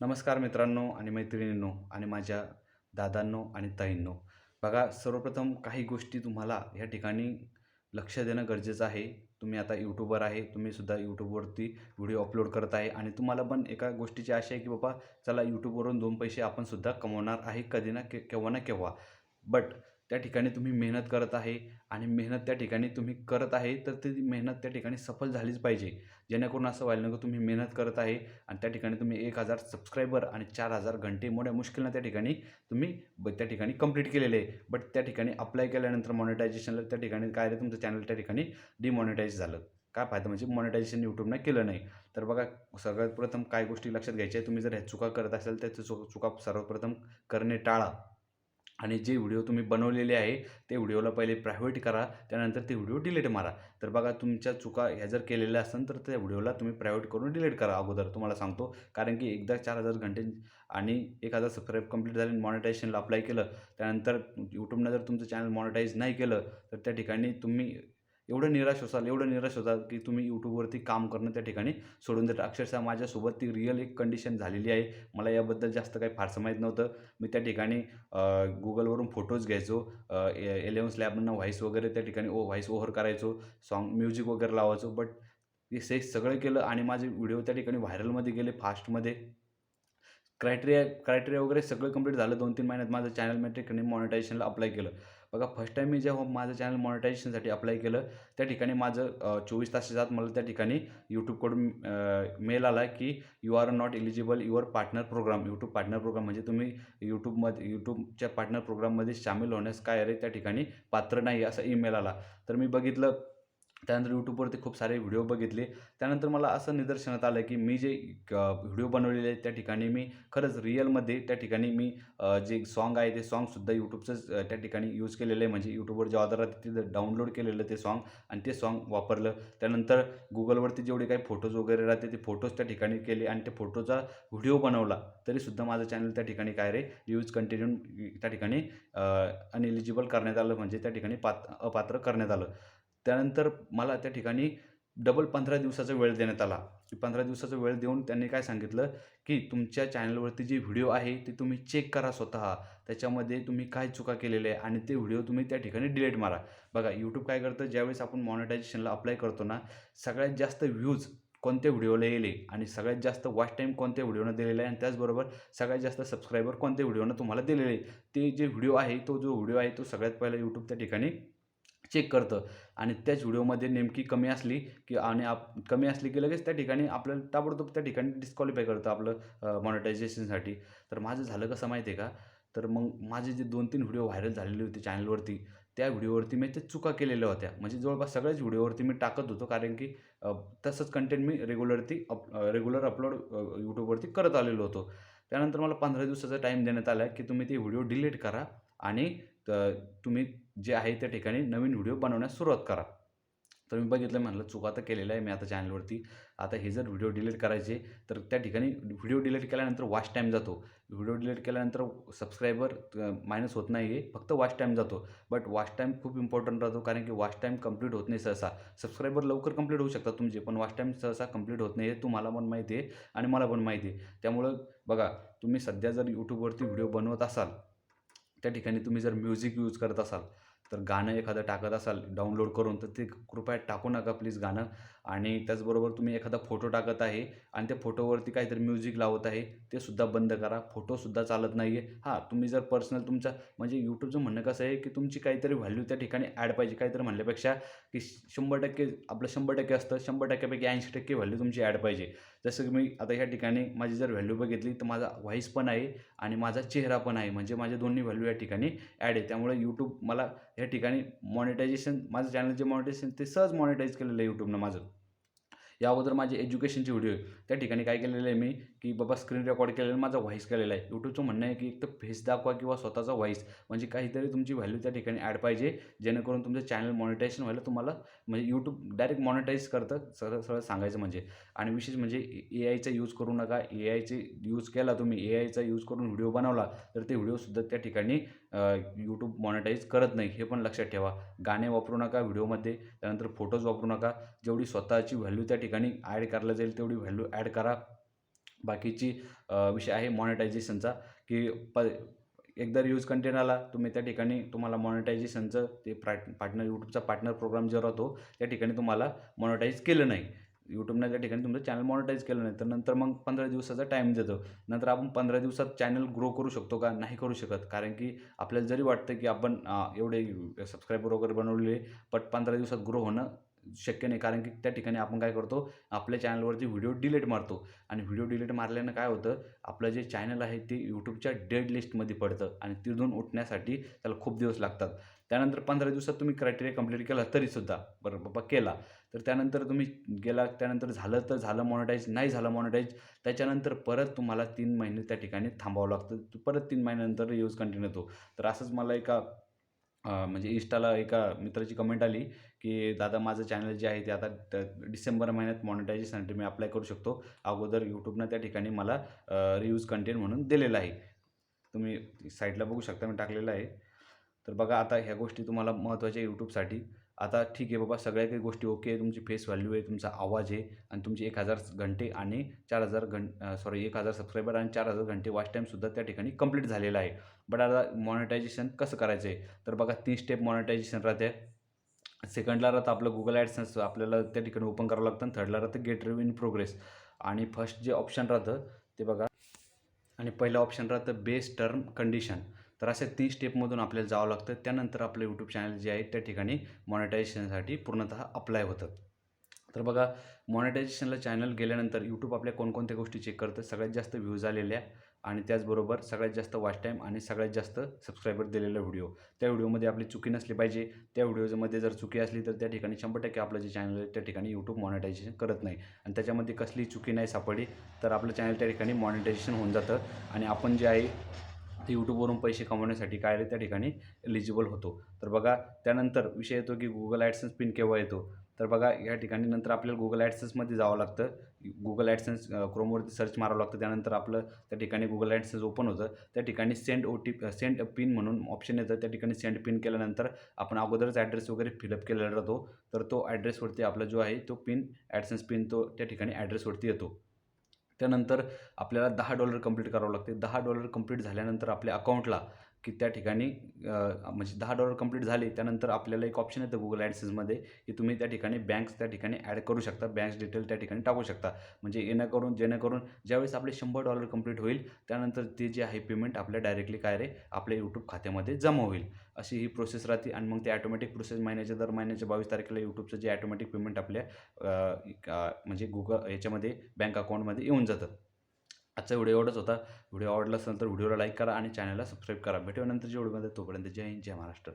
नमस्कार मित्रांनो आणि मैत्रिणींनो आणि माझ्या दादांनो आणि ताईंनो. बघा सर्वप्रथम काही गोष्टी तुम्हाला ह्या ठिकाणी लक्ष देणं गरजेचं आहे. तुम्ही आता यूट्यूबर आहे तुम्ही सुद्धा यूट्यूबवरती व्हिडिओ अपलोड करत आहे आणि तुम्हाला पण एका गोष्टीची आशा आहे की बाबा चला यूट्यूबवरून दोन पैसे आपण सुद्धा कमवणार आहे कधी ना के केव्हा ना केव्हा. बट त्या ठिकाणी तुम्ही मेहनत करत आहे आणि मेहनत त्या ठिकाणी तुम्ही करत आहे तर ती मेहनत त्या ठिकाणी सफल झालीच पाहिजे. जेणेकरून असं व्हायला नको तुम्ही मेहनत करत आहे आणि त्या ठिकाणी तुम्ही एक हजार सबस्क्रायबर आणि चार हजार घंटे मोठ्या मुश्किलनं त्या ठिकाणी तुम्ही ब त्या ठिकाणी कंप्लीट केलेले आहे. बट त्या ठिकाणी अप्लाय केल्यानंतर मॉनिटायझेशनला त्या ठिकाणी काय रे तुमचं चॅनल त्या ठिकाणी डिमॉनिटाईज झालं. काय फायदा म्हणजे मॉनिटायझेशन यूट्यूबनं केलं नाही. तर बघा सगळ्यात प्रथम काय गोष्टी लक्षात घ्यायच्या आहे? तुम्ही जर ह्या चुका करत असाल तर चुका चुका सर्वप्रथम करणे टाळा. आणि जे व्हिडिओ तुम्ही बनवलेले आहे ते व्हिडिओला पहिले प्रायव्हेट करा त्यानंतर ते व्हिडिओ डिलीट मारा. तर बघा तुमच्या चुका ह्या जर केलेल्या असेल तर त्या व्हिडिओला तुम्ही प्रायव्हेट करून डिलीट करा अगोदर तुम्हाला सांगतो. कारण की एकदा चार हजार घंटे आणि एक हजार सबस्क्राईब कंप्लीट झाले मॉनिटायझेशनला अप्लाय केलं त्यानंतर यूट्यूबनं जर तुमचं चॅनल मॉनिटाईज नाही केलं तर त्या ठिकाणी तुम्ही एवढं निराश होसाल एवढं निराश होता की तुम्ही यूट्यूबवरती काम करणं त्या ठिकाणी सोडून देता. अक्षरशः माझ्यासोबत ती रिअल एक कंडिशन झालेली आहे. मला याबद्दल जास्त काही फारसं माहीत नव्हतं. मी त्या ठिकाणी गुगलवरून फोटोज घ्यायचो. एलेवन स्लॅबनं व्हॉईस वगैरे त्या ठिकाणी ओ व्हॉईस ओव्हर करायचो. सॉन्ग म्युझिक वगैरे लावायचो. बट हे सगळं केलं आणि माझे व्हिडिओ त्या ठिकाणी व्हायरलमध्ये गेले फास्टमध्ये क्रायटेरिया क्रायटेरिया वगैरे सगळं कंप्लीट झालं. दोन तीन महिन्यात माझं चॅनल मॅट्रिक आणि मॉनिटायझेशनला अप्लाय केलं. बघा फर्स्ट टाईम मी जेव्हा माझं चॅनल मॉनिटायझेशनसाठी अप्लाय केलं त्या ठिकाणी माझं चोवीस तासाच्या आत मला त्या ठिकाणी यूट्यूबकडून मेल आला की you are not eligible your partner program YouTube partner program म्हणजे तुम्ही यूट्यूबमध्ये यूट्यूबच्या पार्टनर प्रोग्राममध्ये सामील होण्यास काय अरे त्या ठिकाणी पात्र नाही असा ईमेल आला. तर मी बघितलं त्यानंतर यूट्यूबवरती खूप सारे व्हिडिओ बघितले. त्यानंतर मला असं निदर्शनात आलं की मी जे व्हिडिओ बनवलेले आहेत त्या ठिकाणी मी खरंच रिअलमध्ये त्या ठिकाणी मी जे सॉन्ग आहे ते सॉन्गसुद्धा यूट्यूबचंच त्या ठिकाणी यूज केलेलं आहे. म्हणजे यूट्यूबवर जे ऑर्डर राहते तिथं डाउनलोड केलेलं ते सॉन्ग आणि ते सॉन्ग वापरलं. त्यानंतर गुगलवरती जेवढे काही फोटोज वगैरे राहते ते फोटोज त्या ठिकाणी केले आणि ते फोटोचा व्हिडिओ बनवला. तरीसुद्धा माझं चॅनल त्या ठिकाणी काय रे यूज कंटिन्यू त्या ठिकाणी अनएलिजिबल करण्यात आलं. म्हणजे त्या ठिकाणी पात अपात्र करण्यात आलं. त्यानंतर मला त्या ठिकाणी डबल पंधरा दिवसाचा वेळ देण्यात आला. पंधरा दिवसाचा वेळ देऊन त्यांनी काय सांगितलं? की तुमच्या चॅनलवरती जे व्हिडिओ आहे ते तुम्ही चेक करा स्वतः. त्याच्यामध्ये तुम्ही काय चुका केलेल्या आहे आणि ते व्हिडिओ तुम्ही त्या ठिकाणी डिलीट मारा. बघा यूट्यूब काय करतं? ज्यावेळेस आपण मॉनिटायझेशनला अप्लाय करतो ना सगळ्यात जास्त व्ह्यूज कोणत्या व्हिडिओला येईल? आणि सगळ्यात जास्त वॉच टाईम कोणत्या व्हिडिओनं दिलेला आहे? आणि त्याचबरोबर सगळ्यात जास्त सबस्क्रायबर कोणत्या व्हिडिओनं तुम्हाला दिलेले ते जे व्हिडिओ आहे तो जो व्हिडिओ आहे तो सगळ्यात पहिला यूट्यूब त्या ठिकाणी चेक करतं. आणि त्याच व्हिडिओमध्ये नेमकी कमी असली की आणि आप कमी असली की लगेच त्या ठिकाणी आपल्याला ताबडतोब त्या ठिकाणी डिस्क्वालिफाय करतं आपलं मॉनिटायझेशनसाठी तर माझं झालं कसं माहिती आहे का? तर मग माझे जे दोन तीन व्हिडिओ व्हायरल झालेले होते चॅनलवरती त्या व्हिडिओवरती मी ते चुका केलेल्या होत्या. म्हणजे जवळपास सगळ्याच व्हिडिओवरती मी टाकत होतो कारण की तसंच कंटेंट मी रेग्युलरती अप रेग्युलर अपलोड यूट्यूबवरती करत आलेलो होतो. त्यानंतर मला पंधरा दिवसाचा टाईम देण्यात आला की तुम्ही ते व्हिडिओ डिलीट करा आणि तुम्ही जे आहे त्या ठिकाणी नवीन व्हिडिओ बनवण्यास सुरुवात करा. तर मी बघितलं म्हणलं चुका तर केलेलं आहे मी आता चॅनलवरती आता हे जर व्हिडिओ डिलीट करायचे तर त्या ठिकाणी व्हिडिओ डिलीट केल्यानंतर वॉच टाईम जातो. व्हिडिओ डिलीट केल्यानंतर सबस्क्रायबर मायनस होत नाही आहे फक्त वॉच टाईम जातो. बट वॉच टाईम खूप इम्पॉर्टंट राहतो कारण की वॉच टाईम कंप्लीट होत नाही सहसा. सबस्क्रायबर लवकर कंप्लीट होऊ शकतात तुमचे पण वॉच टाईम सहसा कंप्लीट होत नाही हे तुम्हाला पण माहिती आहे आणि मला पण माहिती आहे. त्यामुळं बघा तुम्ही सध्या जर यूट्यूबवरती व्हिडिओ बनवत असाल त्या ठिकाणी तुम्ही जर म्युझिक यूज करत असाल तर गाणं एखादं टाकत असाल डाउनलोड करून तर ते कृपया टाकू नका प्लीज गाणं. आणि त्याचबरोबर तुम्ही एखादा फोटो टाकत आहे आणि त्या फोटोवरती काहीतरी म्युझिक लावत आहे ते सुद्धा बंद करा. फोटोसुद्धा चालत नाही आहे हां तुम्ही जर पर्सनल तुमचा म्हणजे यूट्यूबचं म्हणणं कसं आहे की तुमची काहीतरी व्हॅल्यू त्या ठिकाणी ॲड पाहिजे. काहीतरी म्हणल्यापेक्षा की शंभर टक्के आपलं शंभर टक्के असतं. शंभर टक्क्यापैकी ऐंशी टक्के व्हॅल्यू तुमची ॲड पाहिजे. जसं की मी आता ह्या ठिकाणी माझी जर व्हॅल्यू बघितली तर माझा व्हॉईस पण आहे आणि माझा चेहरा पण आहे. म्हणजे माझे दोन्ही व्हॅल्यू या ठिकाणी ॲड आहे. त्यामुळे यूट्यूब मला या ठिकाणी मॉनिटायझेशन माझं चॅनल जे मॉनिटायझेशन ते सहज मॉनिटाईज केलेलं आहे यूट्यूबनं माझं. या अगोदर माझे एज्युकेशनचे व्हिडिओ त्या ठिकाणी काय केलेलं आहे मी की बाबा स्क्रीन रेकॉर्ड केलेलं माझा व्हॉईस केलेला आहे. यूट्यूबचं म्हणणं आहे की एक तर फेस दाखवा किंवा स्वतःचा व्हॉईस म्हणजे काहीतरी तुमची व्हॅल्यू त्या ठिकाणी ॲड पाहिजे. जेणेकरून तुमचं चॅनल मॉनिटायझेशन व्हायला तुम्हाला म्हणजे यूट्यूब डायरेक्ट मॉनिटाईज करतं. सरळ सरळ सांगायचं म्हणजे. आणि विशेष म्हणजे ए आयचा यूज करू नका. ए आयचे यूज केला तुम्ही ए आयचा यूज करून व्हिडिओ बनवला तर ते व्हिडिओसुद्धा त्या ठिकाणी यूट्यूब मॉनिटाईज करत नाही. हे पण लक्षात ठेवा. गाणे वापरू नका व्हिडिओमध्ये त्यानंतर फोटोज वापरू नका. जेवढी स्वतःची व्हॅल्यू त्या ठिकाणी ॲड करायला जाईल तेवढी व्हॅल्यू ॲड करा. बाकीची विषय आहे मॉनिटायझेशनचा की प एकदा यूज कंटेंट आला तुम्ही त्या ठिकाणी तुम्हाला मॉनिटायझेशनचं ते पार्ट पार्टनर यूट्यूबचा पार्टनर प्रोग्राम जो राहतो त्या ठिकाणी तुम्हाला मॉनिटाईज केलं नाही. यूट्यूबनं त्या ठिकाणी तुमचं चॅनल मॉनिटाईज केलं नाही तर नंतर मग पंधरा दिवसाचा टाईम देतो. नंतर आपण पंधरा दिवसात चॅनल ग्रो करू शकतो का? नाही करू शकत. कारण की आपल्याला जरी वाटतं की आपण एवढे सबस्क्रायबर वगैरे बनवलेले बट पंधरा दिवसात ग्रो होणं शक्य नाही. कारण की त्या ठिकाणी आपण काय करतो आपल्या चॅनलवरती व्हिडिओ डिलीट मारतो. आणि व्हिडिओ डिलीट मारल्यानं काय होतं आपलं जे चॅनल आहे ते यूट्यूबच्या डेड लिस्टमध्ये पडतं आणि तिथून उठण्यासाठी त्याला खूप दिवस लागतात. त्यानंतर पंधरा दिवसात तुम्ही क्रायटेरिया कंप्लीट केला तरीसुद्धा बरं बाबा केला. तर त्यानंतर तुम्ही गेला त्यानंतर झालं तर झालं मॉनिटाईज नाही झालं मॉनिटाईज त्याच्यानंतर परत तुम्हाला तीन महिने त्या ठिकाणी थांबावं लागतं. परत तीन महिन्यानंतर यूज कंटिन्यू होतो. तर असंच मला एका म्हणजे इंस्टाला एका मित्राची कमेंट आली की दादा माझं चॅनल जे आहे ते आता त- डिसेंबर महिन्यात मॉनिटायझेशनसाठी मी अप्लाय करू शकतो. अगोदर यूट्यूबनं त्या ठिकाणी मला रियूज कंटेंट म्हणून दिलेलं आहे. तुम्ही साईडला बघू शकता मी टाकलेलं आहे. तर बघा आता ह्या गोष्टी तुम्हाला महत्त्वाच्या यूट्यूबसाठी आता ठीक आहे बाबा सगळ्या काही गोष्टी ओके तुमची फेस व्हॅल्यू आहे तुमचा आवाज आहे आणि तुमचे एक हजार घंटे आणि चार हजार घं सॉरी एक हजार सबस्क्रायबर आणि चार हजार घंटे वॉच टाईमसुद्धा त्या ठिकाणी कंप्लीट झालेला आहे. बट आता मॉनिटायझेशन कसं करायचं आहे तर बघा तीन स्टेप मॉनिटायझेशन राहते. सेकंडला राहतं आपलं गुगल ॲडसन्स आपल्याला त्या ठिकाणी ओपन करावं लागतं. आणि थर्डला राहतं गेट रिव्ह्यू इन प्रोग्रेस आणि फर्स्ट जे ऑप्शन राहतं ते बघा. आणि पहिलं ऑप्शन राहतं बेस टर्म कंडिशन तर अशा तीन स्टेपमधून आपल्याला जावं लागतं. त्यानंतर आपलं यूट्यूब चॅनल जे आहे त्या ठिकाणी मॉनिटायझेशनसाठी पूर्णतः अप्लाय होतं. तर बघा मॉनिटायझेशनला चॅनल गेल्यानंतर यूट्यूब आपल्या कोणकोणत्या गोष्टी चेक करतं? सगळ्यात जास्त व्ह्यूज आलेल्या आणि त्याचबरोबर सगळ्यात जास्त वॉच टाईम आणि सगळ्यात जास्त सबस्क्रायबर दिलेला व्हिडिओ त्या व्हिडिओमध्ये आपली चुकी नसली पाहिजे. त्या व्हिडिओमध्ये जर चुकी असली तर त्या ठिकाणी शंभर टक्के आपलं जे चॅनल आहे त्या ठिकाणी यूट्यूब मॉनिटायझेशन करत नाही. आणि त्याच्यामध्ये कसली चुकी नाही सापडली तर आपलं चॅनल त्या ठिकाणी मॉनिटायझेशन होऊन जातं. आणि आपण जे आहे ते यूट्यूबवरून पैसे कमवण्यासाठी काय त्या ठिकाणी एलिजिबल होतो. तर बघा त्यानंतर विषय येतो की गुगल ॲडसन्स पिन केव्हा येतो? तर बघा या ठिकाणी नंतर आपल्याला गुगल ॲडसन्समध्ये जावं लागतं. गुगल ॲडसन्स क्रोमवरती सर्च मारावं लागतं. त्यानंतर आपलं त्या ठिकाणी गुगल ॲडसन्स ओपन होतं. त्या ठिकाणी send O T send pin म्हणून ऑप्शन येतं. त्या ठिकाणी सेंड पिन केल्यानंतर आपण अगोदरच ॲड्रेस वगैरे फिलअप केलेला राहतो. तर तो ॲड्रेसवरती आपला जो आहे तो पिन ॲडसन्स पिन तो त्या ठिकाणी ॲड्रेसवरती येतो. त्यानंतर आपल्याला दहा डॉलर कंप्लीट करावं लागते. दहा डॉलर कंप्लीट झाल्यानंतर आपल्या अकाउंटला की त्या ठिकाणी म्हणजे दहा डॉलर कंप्लीट झाले त्यानंतर आपल्याला एक ऑप्शन येतं गुगल ॲडसेसमध्ये की तुम्ही त्या ठिकाणी बँक्स त्या ठिकाणी ॲड करू शकता बँक्स डिटेल त्या ठिकाणी टाकू शकता. म्हणजे येणेकरून जेणेकरून ज्यावेळेस आपले शंभर डॉलर कंप्लीट होईल त्यानंतर ते जे आहे पेमेंट आपल्या डायरेक्टली काय रे आपल्या यूट्यूब खात्यामध्ये जमा होईल. अशी ही प्रोसेस राहते आणि मग ते ॲटोमॅटिक प्रोसेस महिन्याच्या दर महिन्याच्या बावीस तारखेला यूट्यूबचं जे ॲटोमॅटिक पेमेंट आपल्या म्हणजे गुगल याच्यामध्ये बँक अकाउंटमध्ये येऊन जातं. आजचा व्हिडिओ एवढाच होता व्हिडिओ आवडला असेल तर व्हिडिओला लाईक करा आणि चॅनलला सबस्क्राईब करा. भेटूनंतर जे व्हिडिओमध्ये. तोपर्यंत जय हिंद जय महाराष्ट्र.